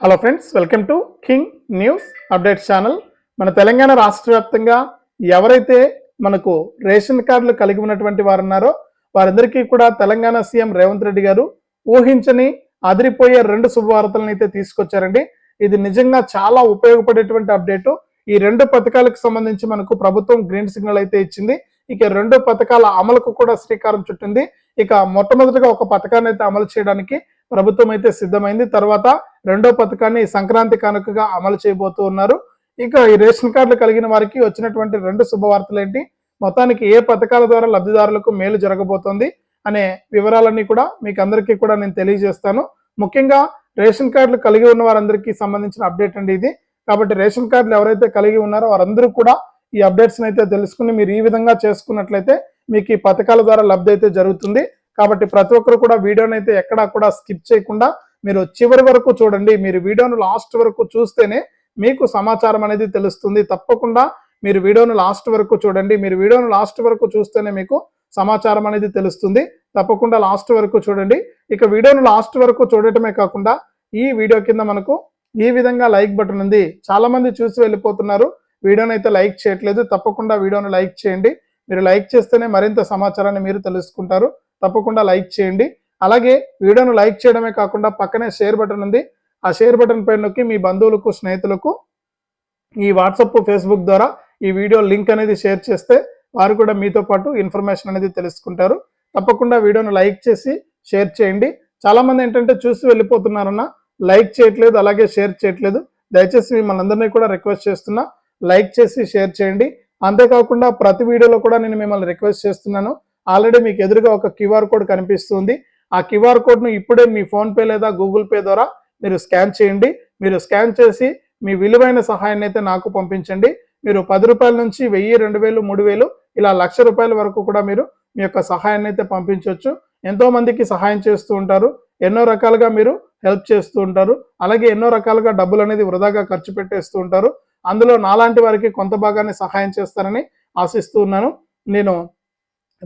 Hello friends welcome to King News Update channel మన తెలంగాణ రాష్ట్ర వ్యాప్తంగా ఎవరైతే మనకు రేషన్ కార్డులు కలిగి ఉన్నటువంటి వారు ఉన్నారో వారందరికీ కూడా తెలంగాణ సీఎం రేవంత్ రెడ్డి గారు ఊహించని అదిరిపోయే రెండు శుభవార్తలను అయితే తీసుకొచ్చారండి. ఇది నిజంగా చాలా ఉపయోగపడేటువంటి అప్డేటు. ఈ రెండు పథకాలకు సంబంధించి మనకు ప్రభుత్వం గ్రీన్ సిగ్నల్ అయితే ఇచ్చింది. ఇక రెండు పథకాల అమలుకు కూడా శ్రీకారం చుట్టింది. ఇక మొట్టమొదటిగా ఒక పథకాన్ని అయితే అమలు చేయడానికి ప్రభుత్వం అయితే సిద్ధమైంది. తర్వాత రెండో పథకాన్ని సంక్రాంతి కానుకగా అమలు చేయబోతూ ఉన్నారు. ఇక ఈ రేషన్ కార్డులు కలిగిన వారికి వచ్చినటువంటి రెండు శుభవార్తలు ఏంటి? మొత్తానికి ఏ పథకాల ద్వారా లబ్ధిదారులకు మేలు జరగబోతోంది అనే వివరాలన్నీ కూడా మీకు అందరికీ కూడా నేను తెలియజేస్తాను. ముఖ్యంగా రేషన్ కార్డులు కలిగి ఉన్న వారందరికీ సంబంధించిన అప్డేట్ అండి ఇది. కాబట్టి రేషన్ కార్డులు ఎవరైతే కలిగి ఉన్నారో వారందరూ కూడా ఈ అప్డేట్స్ని అయితే తెలుసుకుని మీరు ఈ విధంగా చేసుకున్నట్లయితే మీకు ఈ పథకాల ద్వారా లబ్ధి అయితే జరుగుతుంది. కాబట్టి ప్రతి ఒక్కరు కూడా వీడియోని అయితే ఎక్కడా కూడా స్కిప్ చేయకుండా మీరు చివరి వరకు చూడండి మీరు వీడియోను లాస్ట్ వరకు చూస్తేనే మీకు సమాచారం అనేది తెలుస్తుంది. తప్పకుండా మీరు వీడియోను లాస్ట్ వరకు చూడండి. మీరు వీడియోను లాస్ట్ వరకు చూస్తేనే మీకు సమాచారం అనేది తెలుస్తుంది. తప్పకుండా లాస్ట్ వరకు చూడండి. ఇక వీడియోను లాస్ట్ వరకు చూడటమే కాకుండా ఈ వీడియో కింద మనకు ఈ విధంగా లైక్ బటన్ ఉంది. చాలా మంది చూసి వెళ్ళిపోతున్నారు. వీడియోని అయితే లైక్ చేయట్లేదు. తప్పకుండా వీడియోను లైక్ చేయండి. మీరు లైక్ చేస్తేనే మరింత సమాచారాన్ని మీరు తెలుసుకుంటారు. తప్పకుండా లైక్ చేయండి. అలాగే వీడియోను లైక్ చేయడమే కాకుండా పక్కనే షేర్ బటన్ ఉంది. ఆ షేర్ బటన్ పైన నొక్కి మీ బంధువులకు స్నేహితులకు ఈ వాట్సప్ ఫేస్బుక్ ద్వారా ఈ వీడియో లింక్ అనేది షేర్ చేస్తే వారు కూడా మీతో పాటు ఇన్ఫర్మేషన్ అనేది తెలుసుకుంటారు. తప్పకుండా వీడియోను లైక్ చేసి షేర్ చేయండి. చాలామంది ఏంటంటే చూసి వెళ్ళిపోతున్నారన్న లైక్ చేయట్లేదు అలాగే షేర్ చేయట్లేదు. దయచేసి మిమ్మల్ని అందరినీ కూడా రిక్వెస్ట్ చేస్తున్నా లైక్ చేసి షేర్ చేయండి. అంతేకాకుండా ప్రతి వీడియోలో కూడా నేను మిమ్మల్ని రిక్వెస్ట్ చేస్తున్నాను. ఆల్రెడీ మీకు ఎదురుగా ఒక క్యూఆర్ కోడ్ కనిపిస్తుంది. ఆ క్యూఆర్ కోడ్ను ఇప్పుడే మీ ఫోన్పే లేదా గూగుల్ పే ద్వారా మీరు స్కాన్ చేయండి. మీరు స్కాన్ చేసి మీ విలువైన సహాయాన్ని అయితే నాకు పంపించండి. మీరు పది రూపాయల నుంచి వెయ్యి రెండు వేలు మూడు వేలు ఇలా లక్ష రూపాయల వరకు కూడా మీరు మీ యొక్క సహాయాన్ని అయితే పంపించవచ్చు ఎంతోమందికి సహాయం చేస్తూ ఉంటారు. ఎన్నో రకాలుగా మీరు హెల్ప్ చేస్తూ ఉంటారు. అలాగే ఎన్నో రకాలుగా డబ్బులు అనేది వృధాగా ఖర్చు పెట్టేస్తూ ఉంటారు. అందులో నాలాంటి వారికి కొంత భాగాన్ని సహాయం చేస్తారని ఆశిస్తూ ఉన్నాను. నేను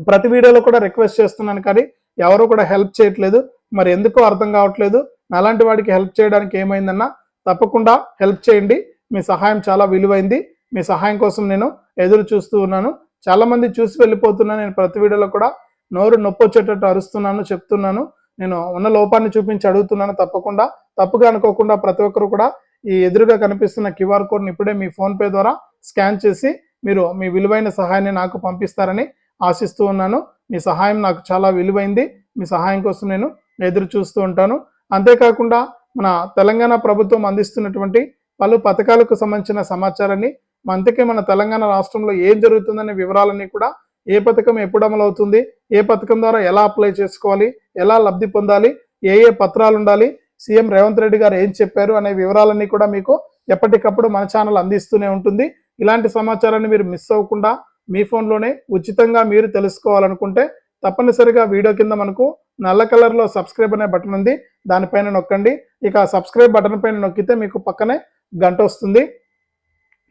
ప్రతి వీడియోలో కూడా రిక్వెస్ట్ చేస్తున్నాను కానీ ఎవరు కూడా హెల్ప్ చేయట్లేదు. మరి ఎందుకో అర్థం కావట్లేదు. అలాంటి వాడికి హెల్ప్ చేయడానికి ఏమైందన్నా తప్పకుండా హెల్ప్ చేయండి. మీ సహాయం చాలా విలువైంది. మీ సహాయం కోసం నేను ఎదురు చూస్తూ ఉన్నాను. చాలామంది చూసి వెళ్ళిపోతున్నాను నేను ప్రతి వీడియోలో కూడా నోరు నొప్పి వచ్చేటట్టు అరుస్తున్నాను చెప్తున్నాను. నేను ఉన్న లోపాన్ని చూపించి అడుగుతున్నాను. తప్పకుండా తప్పుగా అనుకోకుండా ప్రతి ఒక్కరు కూడా ఈ ఎదురుగా కనిపిస్తున్న క్యూఆర్ కోడ్ని ఇప్పుడే మీ ఫోన్పే ద్వారా స్కాన్ చేసి మీరు మీ విలువైన సహాయాన్ని నాకు పంపిస్తారని ఆశిస్తూ ఉన్నాను. మీ సహాయం నాకు చాలా విలువైంది. మీ సహాయం కోసం నేను ఎదురు చూస్తూ ఉంటాను. అంతేకాకుండా మన తెలంగాణ ప్రభుత్వం అందిస్తున్నటువంటి పలు పథకాలకు సంబంధించిన సమాచారాన్ని అంతకే మన తెలంగాణ రాష్ట్రంలో ఏం జరుగుతుందనే వివరాలన్నీ కూడా ఏ పథకం ఎప్పుడు అమలవుతుంది ఏ పథకం ద్వారా ఎలా అప్లై చేసుకోవాలి ఎలా లబ్ధి పొందాలి ఏ ఏ పత్రాలు ఉండాలి సీఎం రేవంత్ రెడ్డి గారు ఏం చెప్పారు అనే వివరాలన్నీ కూడా మీకు ఎప్పటికప్పుడు మన ఛానల్ అందిస్తూనే ఉంటుంది. ఇలాంటి సమాచారాన్ని మీరు మిస్ అవ్వకుండా మీ ఫోన్లోనే ఉచితంగా మీరు తెలుసుకోవాలనుకుంటే తప్పనిసరిగా వీడియో కింద మనకు నల్ల కలర్లో సబ్స్క్రైబ్ అనే బటన్ ఉంది. దానిపైన నొక్కండి. ఇక సబ్స్క్రైబ్ బటన్ పైన నొక్కితే మీకు పక్కనే గంట వస్తుంది.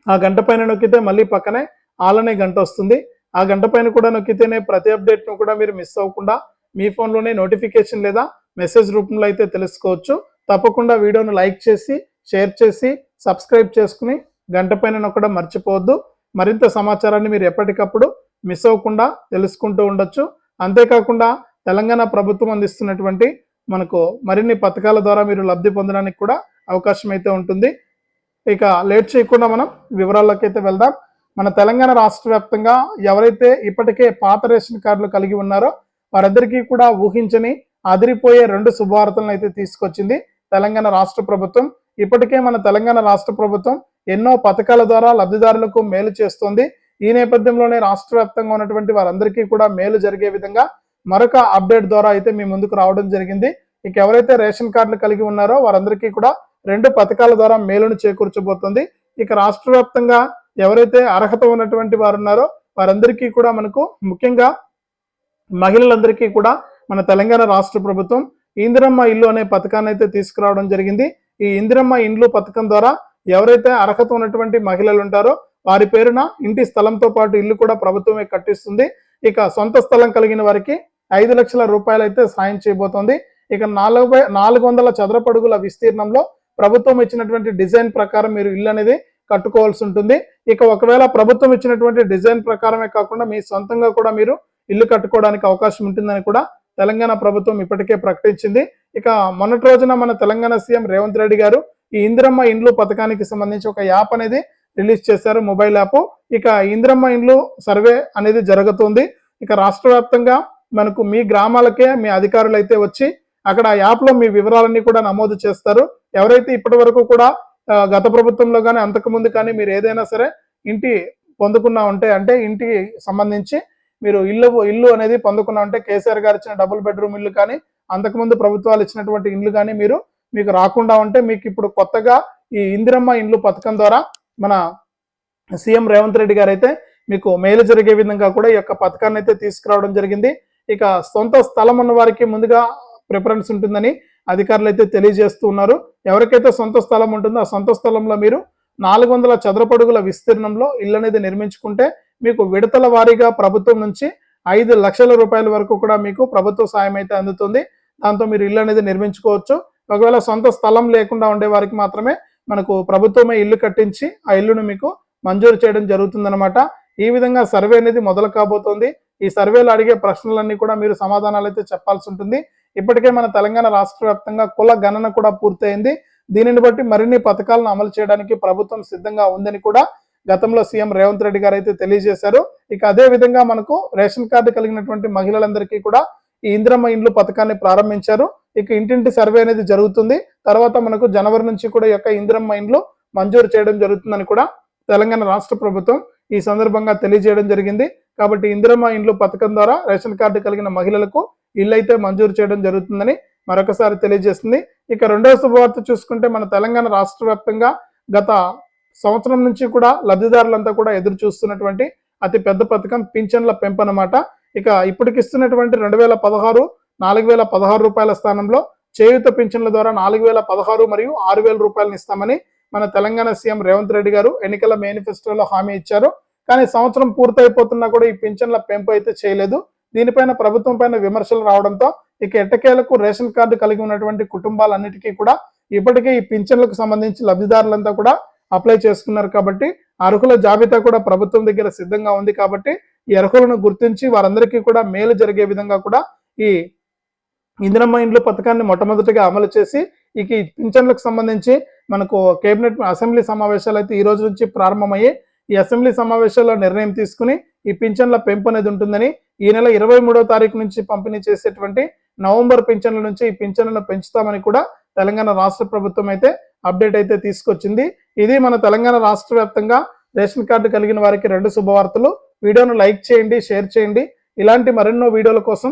ఆ గంట పైన నొక్కితే మళ్ళీ పక్కనే ఆల్ అనే గంట వస్తుంది. ఆ గంట పైన కూడా నొక్కితేనే ప్రతి అప్డేట్ను కూడా మీరు మిస్ అవ్వకుండా మీ ఫోన్లోనే నోటిఫికేషన్ లేదా మెసేజ్ రూపంలో అయితే తెలుసుకోవచ్చు. తప్పకుండా వీడియోను లైక్ చేసి షేర్ చేసి సబ్స్క్రైబ్ చేసుకుని గంట పైన నొక్కడం మర్చిపోవద్దు. మరింత సమాచారాన్ని మీరు ఎప్పటికప్పుడు మిస్ అవ్వకుండా తెలుసుకుంటూ ఉండొచ్చు. అంతేకాకుండా తెలంగాణ ప్రభుత్వం అందిస్తున్నటువంటి మనకు మరిన్ని పథకాల ద్వారా మీరు లబ్ధి పొందడానికి కూడా అవకాశం అయితే ఉంటుంది. ఇక లేట్ చేయకుండా మనం వివరాల్లోకి అయితే వెళ్దాం. మన తెలంగాణ రాష్ట్ర వ్యాప్తంగా ఎవరైతే ఇప్పటికే పాత రేషన్ కార్డులు కలిగి ఉన్నారో వారందరికీ కూడా ఊహించని అదిరిపోయే రెండు శుభవార్తలను అయితే తీసుకొచ్చింది తెలంగాణ రాష్ట్ర ప్రభుత్వం. ఇప్పటికే మన తెలంగాణ రాష్ట్ర ప్రభుత్వం ఎన్నో పథకాల ద్వారా లబ్ధిదారులకు మేలు చేస్తోంది. ఈ నేపథ్యంలోనే రాష్ట్ర వ్యాప్తంగా ఉన్నటువంటి వారందరికీ కూడా మేలు జరిగే విధంగా మరొక అప్డేట్ ద్వారా అయితే మీ ముందుకు రావడం జరిగింది. ఇక ఎవరైతే రేషన్ కార్డులు కలిగి ఉన్నారో వారందరికీ కూడా రెండు పథకాల ద్వారా మేలును చేకూర్చబోతుంది. ఇక రాష్ట్ర వ్యాప్తంగా ఎవరైతే అర్హత ఉన్నటువంటి వారు ఉన్నారో వారందరికీ కూడా మనకు ముఖ్యంగా మహిళలందరికీ కూడా మన తెలంగాణ రాష్ట్ర ప్రభుత్వం ఇందిరమ్మ ఇల్లు అనే పథకాన్ని అయితే తీసుకురావడం జరిగింది. ఈ ఇందిరమ్మ ఇండ్లు పథకం ద్వారా ఎవరైతే అర్హత ఉన్నటువంటి మహిళలు ఉంటారో వారి పేరున ఇంటి స్థలంతో పాటు ఇల్లు కూడా ప్రభుత్వమే కట్టిస్తుంది. ఇక సొంత స్థలం కలిగిన వారికి ఐదు లక్షల రూపాయలు అయితే సాయం చేయబోతోంది. ఇక నాలుగు నాలుగు వందల చదరపడుగుల విస్తీర్ణంలో ప్రభుత్వం ఇచ్చినటువంటి డిజైన్ ప్రకారం మీరు ఇల్లు అనేది కట్టుకోవాల్సి ఉంటుంది. ఇక ఒకవేళ ప్రభుత్వం ఇచ్చినటువంటి డిజైన్ ప్రకారమే కాకుండా మీ సొంతంగా కూడా మీరు ఇల్లు కట్టుకోవడానికి అవకాశం ఉంటుందని కూడా తెలంగాణ ప్రభుత్వం ఇప్పటికే ప్రకటించింది. ఇక మొన్నటి రోజున మన తెలంగాణ సీఎం రేవంత్ రెడ్డి గారు ఈ ఇందిరమ్మ ఇండ్లు పథకానికి సంబంధించి ఒక యాప్ అనేది రిలీజ్ చేశారు మొబైల్ యాప్. ఇక ఇందిరమ్మ ఇండ్లు సర్వే అనేది జరుగుతుంది. ఇక రాష్ట్ర వ్యాప్తంగా మనకు మీ గ్రామాలకే మీ అధికారులు అయితే వచ్చి అక్కడ ఆ యాప్లో మీ వివరాలన్నీ కూడా నమోదు చేస్తారు. ఎవరైతే ఇప్పటి వరకు కూడా గత ప్రభుత్వంలో కానీ అంతకు ముందు కానీ మీరు ఏదైనా సరే ఇంటి పొందుకున్నా ఉంటే అంటే ఇంటికి సంబంధించి మీరు ఇల్లు ఇల్లు అనేది పొందుకున్నా ఉంటే కేసీఆర్ గారు ఇచ్చిన డబుల్ బెడ్రూమ్ ఇల్లు కానీ అంతకుముందు ప్రభుత్వాలు ఇచ్చినటువంటి ఇల్లు కానీ మీరు మీకు రాకుండా ఉంటే మీకు ఇప్పుడు కొత్తగా ఈ ఇందిరమ్మ ఇండ్లు పథకం ద్వారా మన సీఎం రేవంత్ రెడ్డి గారు అయితే మీకు మేలు జరిగే విధంగా కూడా ఈ యొక్క పథకాన్ని అయితే తీసుకురావడం జరిగింది. ఇక సొంత స్థలం ఉన్న వారికి ముందుగా ప్రిఫరెన్స్ ఉంటుందని అధికారులు అయితే తెలియజేస్తూ ఉన్నారు. ఎవరికైతే సొంత స్థలం ఉంటుందో ఆ సొంత స్థలంలో మీరు నాలుగు వందల చదరపడుగుల విస్తీర్ణంలో ఇల్లు అనేది నిర్మించుకుంటే మీకు విడతల వారీగా ప్రభుత్వం నుంచి ఐదు లక్షల రూపాయల వరకు కూడా మీకు ప్రభుత్వ సాయం అయితే అందుతుంది. దాంతో మీరు ఇల్లు అనేది నిర్మించుకోవచ్చు. ఒకవేళ సొంత స్థలం లేకుండా ఉండే వారికి మాత్రమే మనకు ప్రభుత్వమే ఇల్లు కట్టించి ఆ ఇల్లును మీకు మంజూరు చేయడం జరుగుతుందన్నమాట. ఈ విధంగా సర్వే అనేది మొదలు కాబోతోంది. ఈ సర్వేలో అడిగే ప్రశ్నలన్నీ కూడా మీరు సమాధానాలు అయితే చెప్పాల్సి ఉంటుంది. ఇప్పటికే మన తెలంగాణ రాష్ట్ర వ్యాప్తంగా కుల గణన కూడా పూర్తయింది. దీనిని బట్టి మరిన్ని పథకాలను అమలు చేయడానికి ప్రభుత్వం సిద్ధంగా ఉందని కూడా గతంలో సీఎం రేవంత్ రెడ్డి గారు అయితే తెలియజేశారు. ఇక అదే విధంగా మనకు రేషన్ కార్డు కలిగినటువంటి మహిళలందరికీ కూడా ఈ ఇంద్రమ్మ ఇండ్లు పథకాన్ని ప్రారంభించారు. ఇక ఇంటింటి సర్వే అనేది జరుగుతుంది. తర్వాత మనకు జనవరి నుంచి కూడా యొక్క ఇందిరం ఇండ్లు మంజూరు చేయడం జరుగుతుందని కూడా తెలంగాణ రాష్ట్ర ప్రభుత్వం ఈ సందర్భంగా తెలియజేయడం జరిగింది. కాబట్టి ఇందిరమ్మ ఇండ్లు పథకం ద్వారా రేషన్ కార్డు కలిగిన మహిళలకు ఇల్లు అయితే మంజూరు చేయడం జరుగుతుందని మరొకసారి తెలియజేస్తుంది. ఇక రెండవ శుభవార్త చూసుకుంటే మన తెలంగాణ రాష్ట్ర వ్యాప్తంగా గత సంవత్సరం నుంచి కూడా లబ్ధిదారులంతా కూడా ఎదురు చూస్తున్నటువంటి అతి పెద్ద పథకం పింఛన్ల పెంపు అన్నమాట ఇక ఇప్పటికిస్తున్నటువంటి రెండు వేల పదహారు నాలుగు వేల పదహారు రూపాయల స్థానంలో చేయూత పింఛన్ల ద్వారా నాలుగు వేల పదహారు మరియు ఆరు వేల రూపాయలను ఇస్తామని మన తెలంగాణ సీఎం రేవంత్ రెడ్డి గారు ఎన్నికల మేనిఫెస్టోలో హామీ ఇచ్చారు. కానీ సంవత్సరం పూర్తయిపోతున్నా కూడా ఈ పింఛన్ల పెంపు అయితే చేయలేదు. దీనిపైన ప్రభుత్వం పైన విమర్శలు రావడంతో ఇక ఎట్టకేలకు రేషన్ కార్డు కలిగి ఉన్నటువంటి కుటుంబాలన్నిటికీ కూడా ఇప్పటికే ఈ పింఛన్లకు సంబంధించి లబ్ధిదారులంతా కూడా అప్లై చేసుకున్నారు కాబట్టి అర్హుల జాబితా కూడా ప్రభుత్వం దగ్గర సిద్ధంగా ఉంది కాబట్టి ఈ అర్హులను గుర్తించి వారందరికీ కూడా మేలు జరిగే విధంగా కూడా ఈ ఇందిరమ్మ ఇండ్లు పథకాన్ని మొట్టమొదటిగా అమలు చేసి ఇక పింఛన్లకు సంబంధించి మనకు కేబినెట్ అసెంబ్లీ సమావేశాలు అయితే ఈ రోజు నుంచి ప్రారంభమయ్యి ఈ అసెంబ్లీ సమావేశాల్లో నిర్ణయం తీసుకుని ఈ పింఛన్ల పెంపు అనేది ఉంటుందని ఈ నెల ఇరవై మూడో తారీఖు నుంచి పంపిణీ చేసేటువంటి నవంబర్ పింఛన్ల నుంచి ఈ పింఛన్లను పెంచుతామని కూడా తెలంగాణ రాష్ట్ర ప్రభుత్వం అయితే అప్డేట్ అయితే తీసుకొచ్చింది. ఇది మన తెలంగాణ రాష్ట్ర వ్యాప్తంగా రేషన్ కార్డు కలిగిన వారికి రెండు శుభవార్తలు. వీడియోను లైక్ చేయండి షేర్ చేయండి. ఇలాంటి మరెన్నో వీడియోల కోసం